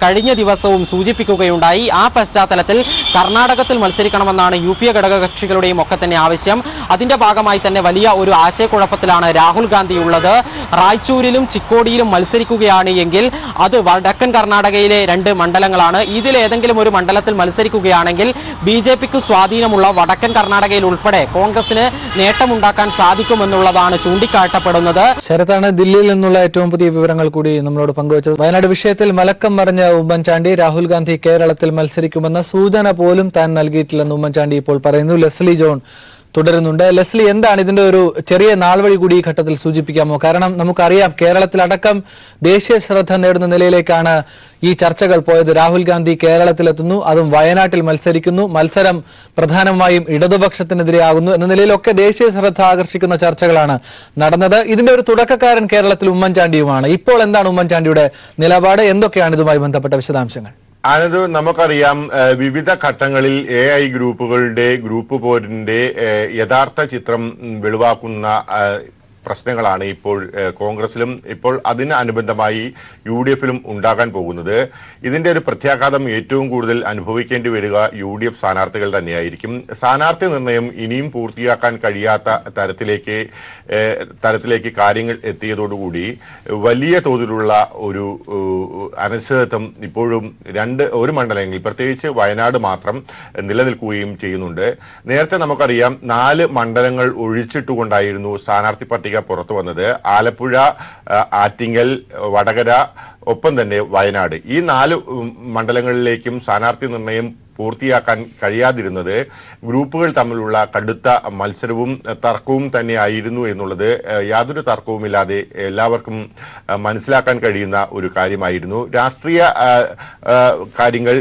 കഴിഞ്ഞ ദിവസവും സൂചിപ്പിക്കുകയുണ്ടായി. ആ പശ്ചാത്തലത്തിൽ കർണാടകത്തിൽ മത്സരിക്കണമെന്നാണ് യു പി എ ഘടകകക്ഷികളുടെയും ഒക്കെ തന്നെ ആവശ്യം. അതിന്റെ ഭാഗമായി തന്നെ വലിയ ഒരു ആശയക്കുഴപ്പത്തിലാണ് രാഹുൽ ഗാന്ധി ഉള്ളത്. റായ്ചൂരിലും ചിക്കോടിയിലും മത്സരിക്കുകയാണ് എങ്കിൽ അത് വടക്കൻ കർണാടകയിലെ രണ്ട് മണ്ഡലങ്ങളാണ്. ഇതിലേതെങ്കിലും ഒരു മണ്ഡലത്തിൽ മത്സരിക്കുകയാണെങ്കിൽ ബി ജെ പിക്ക് സ്വാധീനമുള്ള വടക്കൻ കർണാടകയിൽ ഉൾപ്പെടെ കോൺഗ്രസിന് നേട്ടമുണ്ടാക്കാൻ സാധിക്കുമെന്നുള്ളതാണ് ചൂണ്ടിക്കാട്ടപ്പെടുന്നത്. ശരത്താണ് ദില്ലിയിൽ നിന്നുള്ള ഏറ്റവും പുതിയ വിവരങ്ങൾ കൂടി നമ്മളോട് പങ്കുവച്ചത്. വയനാട് വിഷയത്തിൽ മലക്കം മറിഞ്ഞ ഉമ്മൻചാണ്ടി രാഹുൽ ഗാന്ധി കേരളത്തിൽ മത്സരിക്കുമെന്ന സൂചന പോലും താൻ നൽകിയിട്ടില്ലെന്ന് ഉമ്മൻചാണ്ടി ഇപ്പോൾ പറയുന്നു. ലെസ്ലി ജോൺ തുടരുന്നുണ്ട്. ലെസ്ലി എന്താണ് ഇതിന്റെ ഒരു ചെറിയ നാൾവഴി കൂടി ഈ ഘട്ടത്തിൽ സൂചിപ്പിക്കാമോ? കാരണം നമുക്കറിയാം കേരളത്തിലടക്കം ദേശീയ ശ്രദ്ധ നേടുന്ന നിലയിലേക്കാണ് ഈ ചർച്ചകൾ പോയത്. രാഹുൽ ഗാന്ധി കേരളത്തിലെത്തുന്നു അതും വയനാട്ടിൽ മത്സരിക്കുന്നു. മത്സരം പ്രധാനമായും ഇടതുപക്ഷത്തിനെതിരെയാകുന്നു എന്ന നിലയിലൊക്കെ ദേശീയ ശ്രദ്ധ ആകർഷിക്കുന്ന ചർച്ചകളാണ് നടന്നത്. ഇതിന്റെ ഒരു തുടക്കക്കാരൻ കേരളത്തിൽ ഉമ്മൻചാണ്ടിയുമാണ്. ഇപ്പോൾ എന്താണ് ഉമ്മൻചാണ്ടിയുടെ നിലപാട്? എന്തൊക്കെയാണ് ഇതുമായി ബന്ധപ്പെട്ട വിശദാംശങ്ങൾ? ആനത് നമുക്കറിയാം വിവിധ ഘട്ടങ്ങളിൽ എ ഐ ഗ്രൂപ്പുകളുടെ ഗ്രൂപ്പ് പോരിന്റെ യഥാർത്ഥ ചിത്രം വെളിവാക്കുന്ന പ്രശ്നങ്ങളാണ് ഇപ്പോൾ കോൺഗ്രസിലും ഇപ്പോൾ അതിന് അനുബന്ധമായി യു ഡി എഫിലും ഉണ്ടാകാൻ പോകുന്നത്. ഇതിന്റെ ഒരു പ്രത്യാഘാതം ഏറ്റവും കൂടുതൽ അനുഭവിക്കേണ്ടി വരിക യു ഡി എഫ് സ്ഥാനാർത്ഥികൾ തന്നെയായിരിക്കും. സ്ഥാനാർത്ഥി നിർണയം ഇനിയും പൂർത്തിയാക്കാൻ കഴിയാത്ത തരത്തിലേക്ക് തരത്തിലേക്ക് കാര്യങ്ങൾ എത്തിയതോടുകൂടി വലിയ തോതിലുള്ള ഒരു അനിശ്ചിതത്വം ഇപ്പോഴും രണ്ട് ഒരു മണ്ഡലങ്ങളിൽ പ്രത്യേകിച്ച് വയനാട് മാത്രം നിലനിൽക്കുകയും ചെയ്യുന്നുണ്ട്. നേരത്തെ നമുക്കറിയാം നാല് മണ്ഡലങ്ങൾ ഒഴിച്ചിട്ടുകൊണ്ടായിരുന്നു സ്ഥാനാർത്ഥി പട്ടിക പുറത്തു വന്നത് ആലപ്പുഴ ആറ്റിങ്ങൽ വടകര ഒപ്പം തന്നെ വയനാട്. ഈ നാല് മണ്ഡലങ്ങളിലേക്കും സ്ഥാനാർത്ഥി നിർണയം പൂർത്തിയാക്കാൻ കഴിയാതിരുന്നത് ഗ്രൂപ്പുകൾ തമ്മിലുള്ള കടുത്ത മത്സരവും തർക്കവും തന്നെയായിരുന്നു എന്നുള്ളത് യാതൊരു തർക്കവുമില്ലാതെ എല്ലാവർക്കും മനസ്സിലാക്കാൻ കഴിയുന്ന ഒരു കാര്യമായിരുന്നു. രാഷ്ട്രീയ കാര്യങ്ങൾ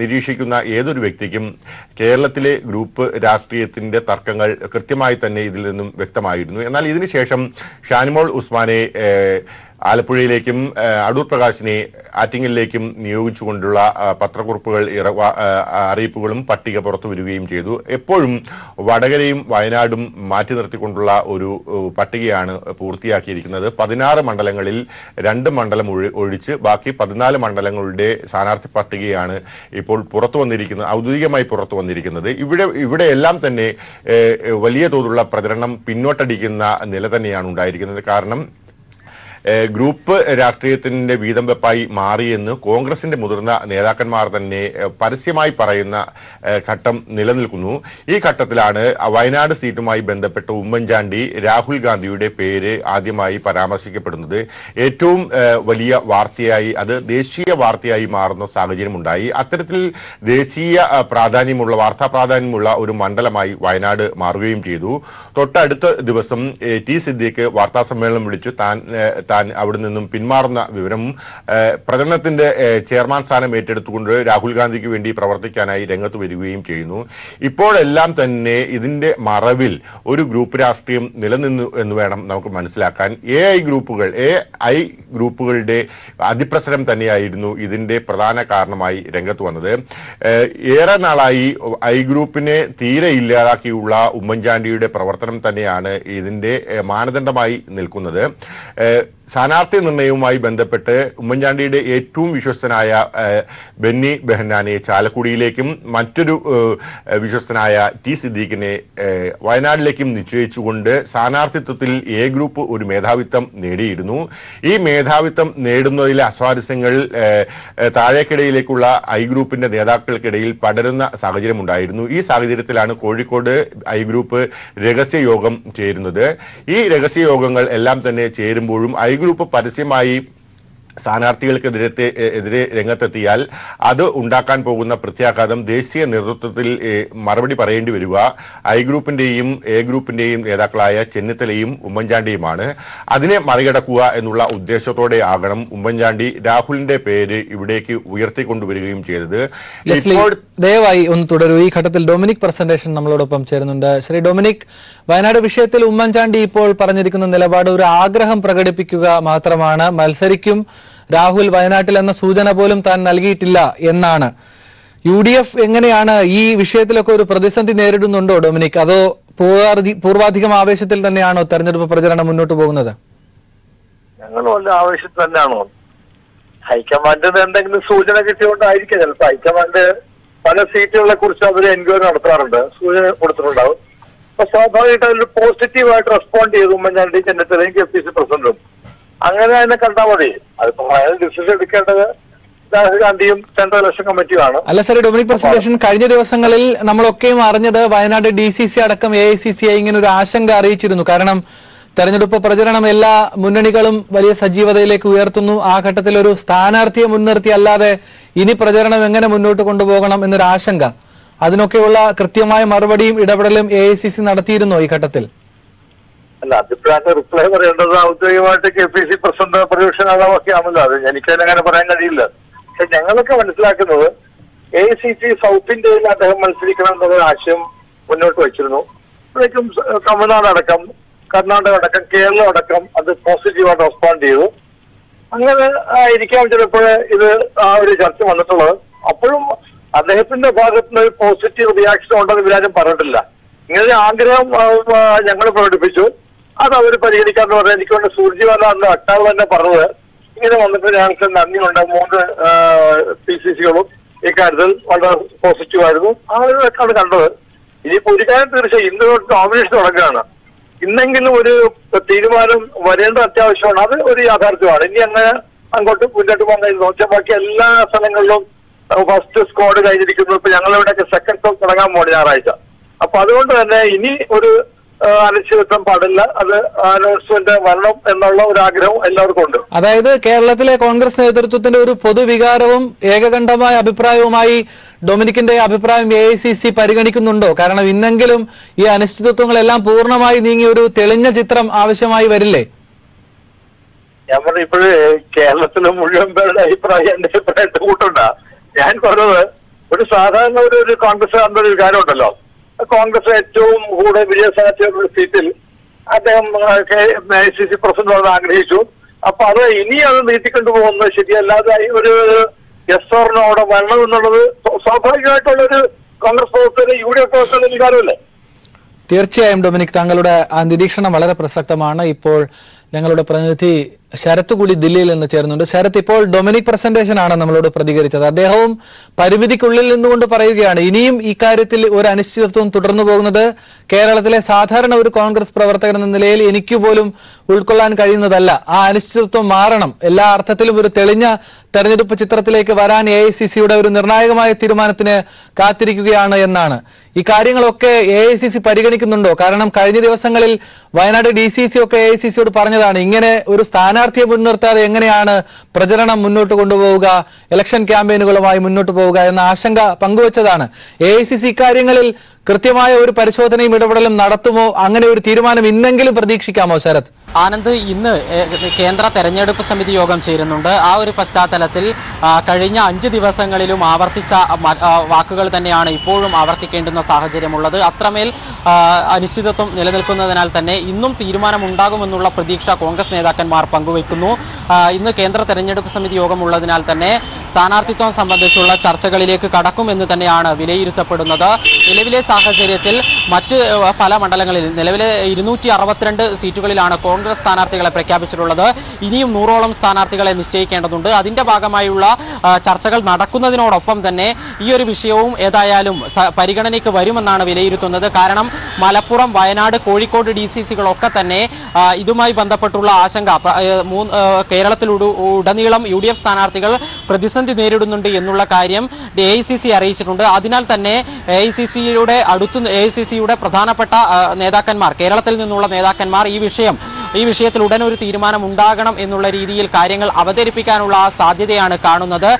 നിരീക്ഷിക്കുന്ന ഏതൊരു വ്യക്തിക്കും കേരളത്തിലെ ഗ്രൂപ്പ് രാഷ്ട്രീയത്തിന്റെ തർക്കങ്ങൾ കൃത്യമായി തന്നെ ഇതിൽ നിന്നും വ്യക്തമായിരുന്നു. എന്നാൽ ഇതിനുശേഷം ഷാനിമോൾ ഉസ്മാനെ ആലപ്പുഴയിലേക്കും അടൂർ പ്രകാശിനെ ആറ്റിങ്ങലിലേക്കും നിയോഗിച്ചുകൊണ്ടുള്ള പത്രക്കുറിപ്പുകൾ അറിയിപ്പുകളും പട്ടിക പുറത്തു വരികയും ചെയ്തു. എപ്പോഴും വടകരയും വയനാടും മാറ്റി നിർത്തിക്കൊണ്ടുള്ള ഒരു പട്ടികയാണ് പൂർത്തിയാക്കിയിരിക്കുന്നത്. പതിനാറ് മണ്ഡലങ്ങളിൽ രണ്ട് മണ്ഡലം ഒഴിച്ച് ബാക്കി പതിനാല് മണ്ഡലങ്ങളുടെ സ്ഥാനാർത്ഥി പട്ടികയാണ് ഇപ്പോൾ പുറത്തു വന്നിരിക്കുന്നത് ഔദ്യോഗികമായി പുറത്തു വന്നിരിക്കുന്നത്. ഇവിടെ ഇവിടെയെല്ലാം തന്നെ വലിയ തോതിലുള്ള പ്രചരണം പിന്നോട്ടടിക്കുന്ന നില തന്നെയാണ് ഉണ്ടായിരിക്കുന്നത്. കാരണം ഗ്രൂപ്പ് രാഷ്ട്രീയത്തിന്റെ വീതം വെപ്പായി മാറിയെന്ന് കോൺഗ്രസിന്റെ മുതിർന്ന നേതാക്കന്മാർ തന്നെ പരസ്യമായി പറയുന്ന ഘട്ടം നിലനിൽക്കുന്നു. ഈ ഘട്ടത്തിലാണ് വയനാട് സീറ്റുമായി ബന്ധപ്പെട്ട ഉമ്മൻചാണ്ടി രാഹുൽ ഗാന്ധിയുടെ പേര് ആദ്യമായി പരാമർശിക്കപ്പെടുന്നത്. ഏറ്റവും വലിയ വാർത്തയായി അത് ദേശീയ വാർത്തയായി മാറുന്ന സാഹചര്യമുണ്ടായി. അത്തരത്തിൽ ദേശീയ പ്രാധാന്യമുള്ള വാർത്താ പ്രാധാന്യമുള്ള ഒരു മണ്ഡലമായി വയനാട് മാറുകയും ചെയ്തു. തൊട്ടടുത്ത ദിവസം ടി സിദ്ദീഖ് വാർത്താ സമ്മേളനം വിളിച്ചു. താൻ താൻ അവിടെ നിന്നും പിന്മാറുന്ന വിവരം പ്രചരണത്തിന്റെ ചെയർമാൻ സ്ഥാനം ഏറ്റെടുത്തുകൊണ്ട് രാഹുൽ ഗാന്ധിക്ക് വേണ്ടി പ്രവർത്തിക്കാനായി രംഗത്ത് വരികയും ചെയ്യുന്നു. ഇപ്പോഴെല്ലാം തന്നെ ഇതിന്റെ മറവിൽ ഒരു ഗ്രൂപ്പ് രാഷ്ട്രീയം നിലനിന്നു എന്ന് വേണം നമുക്ക് മനസ്സിലാക്കാൻ. എ ഐ ഗ്രൂപ്പുകൾ എ ഐ ഗ്രൂപ്പുകളുടെ അതിപ്രസരം തന്നെയായിരുന്നു ഇതിന്റെ പ്രധാന കാരണമായി രംഗത്ത് വന്നത്. ഏറെ നാളായി ഐ ഗ്രൂപ്പിനെ തീരെ ഇല്ലാതാക്കിയുള്ള ഉമ്മൻചാണ്ടിയുടെ പ്രവർത്തനം തന്നെയാണ് ഇതിന്റെ മാനദണ്ഡമായി നിൽക്കുന്നത്. സ്ഥാനാർത്ഥി നിർണയവുമായി ബന്ധപ്പെട്ട് ഉമ്മൻചാണ്ടിയുടെ ഏറ്റവും വിശ്വസ്തനായ ബെന്നി ബെഹന്നാനെ ചാലക്കുടിയിലേക്കും മറ്റൊരു വിശ്വസ്തനായ ടി സിദ്ദീഖിനെ വയനാട്ടിലേക്കും നിശ്ചയിച്ചുകൊണ്ട് സ്ഥാനാർത്ഥിത്വത്തിൽ എ ഗ്രൂപ്പ് ഒരു മേധാവിത്വം നേടിയിരുന്നു. ഈ മേധാവിത്വം നേടുന്നതിലെ അസ്വാരസ്യങ്ങൾ താഴേക്കിടയിലേക്കുള്ള ഐ ഗ്രൂപ്പിന്റെ നേതാക്കൾക്കിടയിൽ പടരുന്ന സാഹചര്യം ഉണ്ടായിരുന്നു ഈ സാഹചര്യത്തിലാണ് കോഴിക്കോട് ഐ ഗ്രൂപ്പ് രഹസ്യ യോഗം ചേരുന്നത്. ഈ രഹസ്യ യോഗങ്ങൾ എല്ലാം തന്നെ ചേരുമ്പോഴും ഐ ഗ്രൂപ്പ് പരസ്യമായി സ്ഥാനാർത്ഥികൾക്കെതിരെ എതിരെ രംഗത്തെത്തിയാൽ അത് ഉണ്ടാക്കാൻ പോകുന്ന പ്രത്യാഘാതം ദേശീയ നേതൃത്വത്തിൽ മറുപടി പറയേണ്ടി വരിക. ഐ ഗ്രൂപ്പിന്റെയും എ ഗ്രൂപ്പിന്റെയും നേതാക്കളായ ചെന്നിത്തലയും ഉമ്മൻചാണ്ടിയുമാണ്. അതിനെ മറികടക്കുക എന്നുള്ള ഉദ്ദേശത്തോടെ ആകണം ഉമ്മൻചാണ്ടി രാഹുലിന്റെ പേര് ഇവിടേക്ക് ഉയർത്തിക്കൊണ്ടുവരികയും ചെയ്തത്. ദയവായി ഒന്ന് തുടരൂ. ഈ ഘട്ടത്തിൽ ഡൊമിനിക് പ്രസന്റേഷൻ നമ്മളോടൊപ്പം ചേരുന്നുണ്ട്. ശ്രീ ഡൊമിനിക് വയനാട് വിഷയത്തിൽ ഉമ്മൻചാണ്ടി ഇപ്പോൾ പറഞ്ഞിരിക്കുന്ന നിലപാട് ഒരു ആഗ്രഹം പ്രകടിപ്പിക്കുക മാത്രമാണ്. മത്സരിക്കും രാഹുൽ വയനാട്ടിൽ എന്ന സൂചന പോലും താൻ നൽകിയിട്ടില്ല എന്നാണ്. യു ഡി എഫ് എങ്ങനെയാണ് ഈ വിഷയത്തിലൊക്കെ ഒരു പ്രതിസന്ധി നേരിടുന്നുണ്ടോ ഡൊമിനിക്? അതോ പൂർവാധി പൂർവാധികം ആവേശത്തിൽ തന്നെയാണോ തെരഞ്ഞെടുപ്പ് പ്രചരണം മുന്നോട്ട് പോകുന്നത്? ഞങ്ങൾ ആവേശത്തിൽ തന്നെയാണോ? ഹൈക്കമാൻഡിന് എന്തെങ്കിലും സൂചന കിട്ടിയോണ്ടായിരിക്കും ചിലപ്പോ ഹൈക്കമാൻഡ് പല സീറ്റുകളെ കുറിച്ച് അവർ എൻക്വയറി നടത്താറുണ്ട്. സൂചന കൊടുത്തിട്ടുണ്ടാവും. അപ്പൊ സ്വാഭാവികമായിട്ട് അതിൽ പോസിറ്റീവായിട്ട് റെസ്പോണ്ട് ചെയ്തു. ഉമ്മൻചാണ്ടി ചെന്നിത്തലയും കെ പി സി പ്രസിഡന്റും അങ്ങനെ തന്നെ കണ്ടാൽ മതി. അതിപ്പോ ഫൈനൽ ഡിസിഷൻ എടുക്കേണ്ടത് അല്ല സാർ ഡൊമിനിക് പ്രസിഡേഷൻ കഴിഞ്ഞ ദിവസങ്ങളിൽ നമ്മളൊക്കെയും അറിഞ്ഞത് വയനാട് ഡി സി സി അടക്കം A I C C I ഇങ്ങനെ ഒരു ആശങ്ക അറിയിച്ചിരുന്നു. കാരണം തെരഞ്ഞെടുപ്പ് പ്രചരണം എല്ലാ മുന്നണികളും വലിയ സജീവതയിലേക്ക് ഉയർത്തുന്നു. ആ ഘട്ടത്തിൽ ഒരു സ്ഥാനാർത്ഥിയെ മുൻനിർത്തി അല്ലാതെ ഇനി പ്രചരണം എങ്ങനെ മുന്നോട്ട് കൊണ്ടുപോകണം എന്നൊരു ആശങ്ക. അതിനൊക്കെയുള്ള കൃത്യമായ മറുപടിയും ഇടപെടലും എ നടത്തിയിരുന്നോ ഈ ഘട്ടത്തിൽ? അല്ല അഭിപ്രായത്തെ റിപ്ലൈ പറയേണ്ടത് ഔദ്യോഗികമായിട്ട് കെ പി സി പ്രസിഡന്റ് പ്രതിപക്ഷ നേതാവൊക്കെ ആണല്ലോ അത് എനിക്കതിനങ്ങനെ പറയാൻ കഴിയില്ല. പക്ഷെ ഞങ്ങളൊക്കെ മനസ്സിലാക്കുന്നത് എ സി സി സൗത്ത് ഇന്ത്യയിൽ അദ്ദേഹം മത്സരിക്കണം എന്നൊരു ആശയം മുന്നോട്ട് വെച്ചിരുന്നു. അപ്പോഴേക്കും തമിഴ്നാട് അടക്കം കർണാടക അടക്കം കേരളം അടക്കം അത് പോസിറ്റീവായിട്ട് റെസ്പോണ്ട് ചെയ്തു. അങ്ങനെ ആയിരിക്കാം ചിലപ്പോൾ ഇത് ആ ഒരു ചർച്ച വന്നിട്ടുള്ളത്. അപ്പോഴും അദ്ദേഹത്തിന്റെ ഭാഗത്ത് നിന്ന് ഒരു പോസിറ്റീവ് റിയാക്ഷൻ ഉണ്ടെന്ന് ഇവരാരും പറഞ്ഞിട്ടില്ല. ഇങ്ങനെ ആഗ്രഹം ഞങ്ങൾ പ്രകടിപ്പിച്ചു. അത് അവർ പരിഗണിക്കാന്ന് പറഞ്ഞാൽ എനിക്ക് കൊണ്ട് സൂർജിവാല അന്ന് അട്ടാവ് തന്നെ പറഞ്ഞത്. ഇങ്ങനെ വന്നിട്ട് ഞങ്ങൾക്ക് നന്ദിയുണ്ട്. മൂന്ന് പി സി സികളും ഇക്കാര്യത്തിൽ വളരെ പോസിറ്റീവ് ആയിരുന്നു. ആ ഒരു ഇതൊക്കെയാണ് കണ്ടത്. ഇനിയിപ്പോ ഒരു കാര്യം തീർച്ചയായും ഇന്ന് നോമിനേഷൻ തുടങ്ങുകയാണ്. ഇന്നെങ്കിലും ഒരു തീരുമാനം വരേണ്ട അത്യാവശ്യമാണ്. അത് ഒരു യാഥാർത്ഥ്യമാണ്. ഇനി അങ്ങനെ അങ്ങോട്ട് മുന്നോട്ട് പോകാൻ പക്ഷേ ബാക്കി എല്ലാ സ്ഥലങ്ങളിലും ഫസ്റ്റ് സ്ക്വാഡ് കഴിഞ്ഞിരിക്കുന്നു. ഇപ്പൊ ഞങ്ങളിവിടെയൊക്കെ സെക്കൻഡ് സ്കോഡ് തുടങ്ങാൻ പോകണം ഞായറാഴ്ച. അപ്പൊ അതുകൊണ്ട് തന്നെ ഇനി ഒരു അനിശ്ചിതത്വം പാടില്ല. അത് അനൗൺസ്മെന്റ് വരണം എന്നുള്ള ഒരു ആഗ്രഹം എല്ലാവർക്കും ഉണ്ട്. അതായത് കേരളത്തിലെ കോൺഗ്രസ് നേതൃത്വത്തിന്റെ ഒരു പൊതുവികാരവും ഏകകണ്ഠമായ അഭിപ്രായവുമായി ഡൊമിനിക്കിന്റെ അഭിപ്രായം എ ഐ സി സി പരിഗണിക്കുന്നുണ്ടോ? കാരണം ഇന്നെങ്കിലും ഈ അനിശ്ചിതത്വങ്ങളെല്ലാം പൂർണമായി നീങ്ങി ഒരു തെളിഞ്ഞ ചിത്രം ആവശ്യമായി വരില്ലേ? ഞാൻ പറഞ്ഞു ഇപ്പോഴ് കേരളത്തിലെ മുഴുവൻ പേരുടെ അഭിപ്രായം എന്റെ അഭിപ്രായത്തെ കൂട്ടണ്ട. ഞാൻ പറഞ്ഞത് ഒരു സാധാരണ ഒരു കോൺഗ്രസ് ഒരു കാര്യമുണ്ടല്ലോ കോൺഗ്രസ് ഏറ്റവും കൂടുതൽ വിജയസാധ്യതയുള്ള സാധ്യതയുള്ള സീറ്റിൽ അദ്ദേഹം ഐ സി സി പ്രസിഡന്റ് ആഗ്രഹിച്ചു. അപ്പൊ അത് ഇനി അത് നീട്ടിക്കൊണ്ടു പോകുന്നത് ശരിയല്ലാതെ ഒരു എസ് ആറിനോ അവിടെ വരണം എന്നുള്ളത് സ്വാഭാവികമായിട്ടുള്ളൊരു കോൺഗ്രസ് പ്രവർത്തകർ യു ഡി എഫ് പ്രവർത്തകരുടെ തീർച്ചയായും ഡൊമിനിക് താങ്കളുടെ ആ നിരീക്ഷണം വളരെ പ്രസക്തമാണ്. ഇപ്പോൾ ഞങ്ങളുടെ പ്രതിനിധി ശരത്ത് കൂടി ദില്ലിയിൽ നിന്ന് ചേർന്നുണ്ട് ശരത്ത് ഇപ്പോൾ ഡൊമിനിക് പ്രസന്റേഷൻ ആണ് നമ്മളോട് പ്രതികരിച്ചത്. അദ്ദേഹവും പരിമിതിക്കുള്ളിൽ നിന്നുകൊണ്ട് പറയുകയാണ് ഇനിയും ഇക്കാര്യത്തിൽ ഒരു അനിശ്ചിതത്വം തുടർന്നു പോകുന്നത് കേരളത്തിലെ സാധാരണ ഒരു കോൺഗ്രസ് പ്രവർത്തകൻ എന്ന നിലയിൽ എനിക്ക് പോലും ഉൾക്കൊള്ളാൻ കഴിയുന്നതല്ല. ആ അനിശ്ചിതത്വം മാറണം. എല്ലാ അർത്ഥത്തിലും ഒരു തെളിഞ്ഞ തെരഞ്ഞെടുപ്പ് ചിത്രത്തിലേക്ക് വരാൻ എ ഒരു നിർണായകമായ തീരുമാനത്തിന് കാത്തിരിക്കുകയാണ് എന്നാണ്. ഈ കാര്യങ്ങളൊക്കെ എ പരിഗണിക്കുന്നുണ്ടോ? കാരണം കഴിഞ്ഞ ദിവസങ്ങളിൽ വയനാട് ഡി ഒക്കെ എ ഐ സി സിയോട് പറഞ്ഞതാണ് ഇങ്ങനെ ഒരു സ്ഥാനാർത്ഥിയെ മുൻനിർത്താതെ എങ്ങനെയാണ് പ്രചരണം മുന്നോട്ട് കൊണ്ടുപോവുക? ഇലക്ഷൻ ക്യാമ്പയിനുകളുമായി മുന്നോട്ട് പോവുക എന്ന ആശങ്ക പങ്കുവച്ചതാണ്. എ ഐ സി സി ഇക്കാര്യങ്ങളിൽ കൃത്യമായ ഒരു പരിശോധനയും ഇടപെടലും നടത്തുമോ? അങ്ങനെ ഒരു തീരുമാനം ഇന്നെങ്കിലും പ്രതീക്ഷിക്കാമോ ശരത്? ആനന്ദ് ഇന്ന് കേന്ദ്ര തെരഞ്ഞെടുപ്പ് സമിതി യോഗം ചേരുന്നുണ്ട്. ആ ഒരു പശ്ചാത്തലത്തിൽ കഴിഞ്ഞ അഞ്ച് ദിവസങ്ങളിലും ആവർത്തിച്ച വാക്കുകൾ തന്നെയാണ് ഇപ്പോഴും ആവർത്തിക്കേണ്ടുന്ന സാഹചര്യമുള്ളത്. അത്രമേൽ അനിശ്ചിതത്വം നിലനിൽക്കുന്നതിനാൽ തന്നെ ഇന്നും തീരുമാനമുണ്ടാകുമെന്നുള്ള പ്രതീക്ഷ കോൺഗ്രസ് നേതാക്കന്മാർ പങ്കുവയ്ക്കുന്നു. ഇന്ന് കേന്ദ്ര തെരഞ്ഞെടുപ്പ് സമിതി യോഗമുള്ളതിനാൽ തന്നെ സ്ഥാനാർത്ഥിത്വം സംബന്ധിച്ചുള്ള ചർച്ചകളിലേക്ക് കടക്കുമെന്ന് തന്നെയാണ് വിലയിരുത്തപ്പെടുന്നത്. നിലവിലെ സാഹചര്യത്തിൽ മറ്റ് പല മണ്ഡലങ്ങളിൽ നിലവിലെ ഇരുന്നൂറ്റി അറുപത്തിരണ്ട് സീറ്റുകളിലാണ് കോൺഗ്രസ് സ്ഥാനാർത്ഥികളെ പ്രഖ്യാപിച്ചിട്ടുള്ളത്. ഇനിയും നൂറോളം സ്ഥാനാർത്ഥികളെ നിശ്ചയിക്കേണ്ടതുണ്ട്. അതിന്റെ ഭാഗമായുള്ള ചർച്ചകൾ നടക്കുന്നതിനോടൊപ്പം തന്നെ ഈ ഒരു വിഷയവും ഏതായാലും പരിഗണനയ്ക്ക് വരുമെന്നാണ് വിലയിരുത്തുന്നത്. കാരണം മലപ്പുറം വയനാട് കോഴിക്കോട് ഡി സി സികളൊക്കെ തന്നെ ഇതുമായി ബന്ധപ്പെട്ടുള്ള ആശങ്ക മൂന്ന് കേരളത്തിൽ ഉടനീളം യു ഡി എഫ് സ്ഥാനാർത്ഥികൾ പ്രതിസന്ധി നേരിടുന്നുണ്ട് എന്നുള്ള കാര്യം എ ഐ സി സി അറിയിച്ചിട്ടുണ്ട്. അതിനാൽ തന്നെ എ ഐ സി സിയുടെ അടുത്ത് എ സി സിയുടെ പ്രധാനപ്പെട്ട നേതാക്കന്മാർ കേരളത്തിൽ നിന്നുള്ള നേതാക്കന്മാർ ഈ വിഷയം ഈ വിഷയത്തിൽ ഉടൻ ഒരു തീരുമാനം ഉണ്ടാകണം എന്നുള്ള രീതിയിൽ കാര്യങ്ങൾ അവതരിപ്പിക്കാനുള്ള സാധ്യതയാണ് കാണുന്നത്.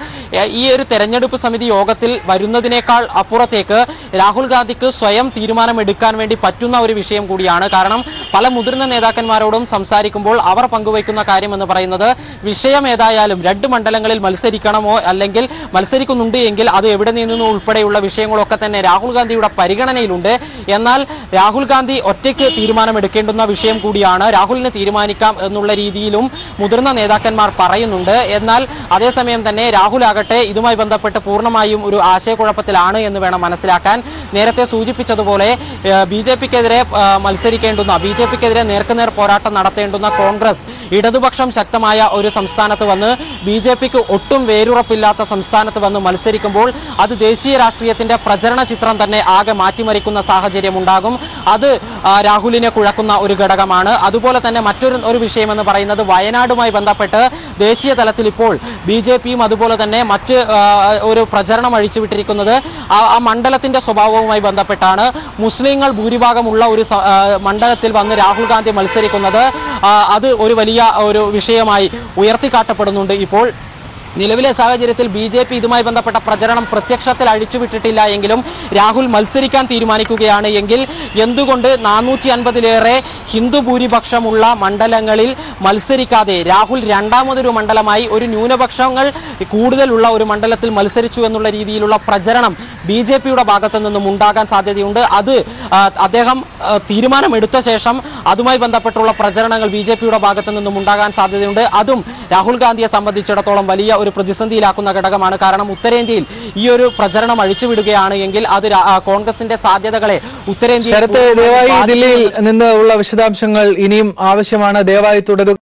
ഈ ഒരു തെരഞ്ഞെടുപ്പ് സമിതി യോഗത്തിൽ വരുന്നതിനേക്കാൾ അപ്പുറത്തേക്ക് രാഹുൽ ഗാന്ധിക്ക് സ്വയം തീരുമാനമെടുക്കാൻ വേണ്ടി പറ്റുന്ന ഒരു വിഷയം കൂടിയാണ്. കാരണം പല മുതിർന്ന നേതാക്കന്മാരോടും സംസാരിക്കുമ്പോൾ അവർ പങ്കുവയ്ക്കുന്ന കാര്യം എന്ന് പറയുന്നത് വിഷയം ഏതായാലും രണ്ട് മണ്ഡലങ്ങളിൽ മത്സരിക്കണമോ അല്ലെങ്കിൽ മത്സരിക്കുന്നുണ്ട് എങ്കിൽ അത് എവിടെ നിന്നും ഉൾപ്പെടെയുള്ള വിഷയങ്ങളൊക്കെ തന്നെ രാഹുൽ ഗാന്ധിയുടെ പരിഗണനയിലുണ്ട്. എന്നാൽ രാഹുൽ ഗാന്ധി ഒറ്റയ്ക്ക് തീരുമാനമെടുക്കേണ്ടുന്ന വിഷയം കൂടിയാണ്. രാഹുലിന് തീരുമാനിക്കാം എന്നുള്ള രീതിയിലും മുതിർന്ന നേതാക്കന്മാർ പറയുന്നുണ്ട്. എന്നാൽ അതേസമയം തന്നെ രാഹുൽ ആകട്ടെ ഇതുമായി ബന്ധപ്പെട്ട് പൂർണമായും ഒരു ആശയക്കുഴപ്പത്തിലാണ് എന്ന് വേണം മനസ്സിലാക്കാൻ. നേരത്തെ സൂചിപ്പിച്ചതുപോലെ ബി ജെ പിക്കെതിരെ മത്സരിക്കേണ്ടുന്ന ബി ജെ പിക്കെതിരെ നേർക്കുനേർ പോരാട്ടം നടത്തേണ്ടുന്ന കോൺഗ്രസ് ഇടതുപക്ഷം ശക്തമായ ഒരു സംസ്ഥാനത്ത് വന്ന് ബി ജെ പിക്ക് ഒട്ടും വേരുറപ്പില്ലാത്ത സംസ്ഥാനത്ത് വന്ന് മത്സരിക്കുമ്പോൾ അത് ദേശീയ രാഷ്ട്രീയത്തിന്റെ പ്രചരണ ചിത്രം തന്നെ ആകെ മാറ്റിമറിക്കുന്ന സാഹചര്യം ഉണ്ടാകും. അത് രാഹുലിനെ കുഴക്കുന്ന ഒരു ഘടകമാണ്. അതുപോലെ തന്നെ മറ്റൊരു ഒരു വിഷയമെന്ന് പറയുന്നത് വയനാടുമായി ബന്ധപ്പെട്ട് ദേശീയ തലത്തിൽ ഇപ്പോൾ ബി ജെ പിയും അതുപോലെ തന്നെ മറ്റ് ഒരു പ്രചരണം അഴിച്ചുവിട്ടിരിക്കുന്നത് ആ മണ്ഡലത്തിന്റെ സ്വഭാവവുമായി ബന്ധപ്പെട്ടാണ് മുസ്ലിങ്ങൾ ഭൂരിഭാഗമുള്ള ഒരു മണ്ഡലത്തിൽ വന്ന് രാഹുൽ ഗാന്ധി മത്സരിക്കുന്നത്. അത് ഒരു വലിയ ഒരു വിഷയമായി ഉയർത്തിക്കാട്ടപ്പെടുന്നുണ്ട് ഇപ്പോൾ. നിലവിലെ സാഹചര്യത്തിൽ ബി ജെ പി ഇതുമായി ബന്ധപ്പെട്ട പ്രചരണം പ്രത്യക്ഷത്തിൽ അഴിച്ചുവിട്ടിട്ടില്ല എങ്കിലും രാഹുൽ മത്സരിക്കാൻ തീരുമാനിക്കുകയാണ് എങ്കിൽ എന്തുകൊണ്ട് നാനൂറ്റി അൻപതിലേറെ ഹിന്ദു ഭൂരിപക്ഷമുള്ള മണ്ഡലങ്ങളിൽ മത്സരിക്കാതെ രാഹുൽ രണ്ടാമതൊരു മണ്ഡലമായി ഒരു ന്യൂനപക്ഷങ്ങൾ കൂടുതലുള്ള ഒരു മണ്ഡലത്തിൽ മത്സരിച്ചു എന്നുള്ള രീതിയിലുള്ള പ്രചരണം ബി ജെ പിയുടെ ഭാഗത്തു നിന്നും ഉണ്ടാകാൻ സാധ്യതയുണ്ട്. അത് അദ്ദേഹം തീരുമാനമെടുത്ത ശേഷം അതുമായി ബന്ധപ്പെട്ടുള്ള പ്രചരണങ്ങൾ ബി ജെ പിയുടെ ഭാഗത്തു നിന്നും ഉണ്ടാകാൻ സാധ്യതയുണ്ട്. അതും രാഹുൽ ഗാന്ധിയെ സംബന്ധിച്ചിടത്തോളം വലിയ ഒരു പ്രതിസന്ധിയിലാക്കുന്ന ഘടകമാണ്. കാരണം ഉത്തരേന്ത്യയിൽ ഈ ഒരു പ്രചരണം അഴിച്ചുവിടുകയാണ് എങ്കിൽ അത് കോൺഗ്രസിന്റെ സാധ്യതകളെ ഉത്തരേന്ത്യ ദയവായി ദില്ലിയിൽ നിന്ന് ഉള്ള വിശദാംശങ്ങൾ ഇനിയും ആവശ്യമാണ്. ദയവായി തുടരുക.